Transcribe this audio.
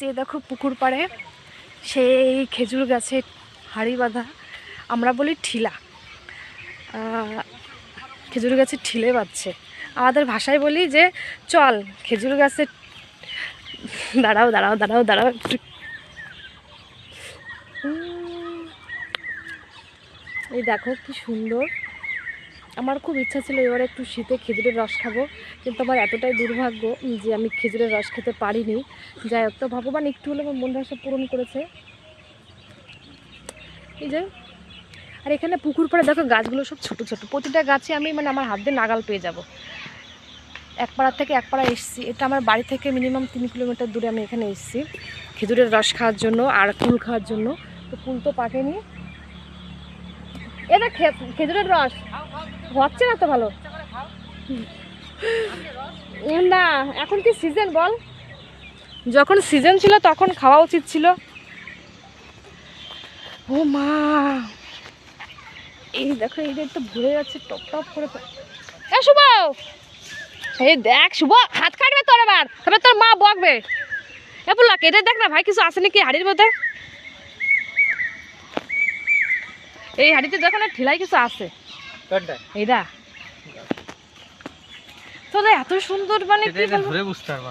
এসছি দেখো পুকুর পাড়ে সেই খেজুর গাছে হাড়ি বাঁধা, আমরা বলি ঠিলা। খেজুর গাছে ঠিলে বাঁধছে। আমাদের ভাষায় বলি যে, চল খেজুর গাছে দাঁড়াও দাঁড়াও দাঁড়াও দাঁড়াও একটু। এই দেখো কি সুন্দর। আমার খুব ইচ্ছা ছিল এবারে একটু শীতে খেজুরের রস খাব, কিন্তু আমার এতটাই দুর্ভাগ্য যে আমি খেজুরের রস খেতে পারিনি। যাই হোক, তো ভগবান একটু হলে আমার মনের আশা পূরণ করেছে। এই যে, আর এখানে পুকুর পাড়ে দেখো গাছগুলো সব ছোট ছোট, প্রতিটা গাছে আমি মানে আমার হাত দিয়ে নাগাল পেয়ে যাব। এক পাড়া থেকে এক পাড়া এসেছি, এটা আমার বাড়ি থেকে মিনিমাম তিন কিলোমিটার দূরে আমি এখানে এসেছি, খেজুরের রস খাওয়ার জন্য আর কুল খাওয়ার জন্য। তো কুল তো পাকেনি এটা খেজুরের রস। হচ্ছে না তো ভালো? না, এখন কি সিজন বল? যখন সিজন ছিল তখন খাওয়া উচিত ছিল। ও মা! এই দেখো, এই একটু ভরে যাচ্ছে, টপ টপ করে শুভ! এই দেখ, শুভ, হাত কাটবে তোর আবার। তবে তোর মা বকবে। এ বললা কেটে দেখ না ভাই, কিছু আছে নাকি হাড়ির মধ্যে? এই হাড়িতে দেখো না ঠেলাই কিছু আছে। এটা তোরা এত সুন্দর মানে কি বলব? ধরে বুঝতে পারবা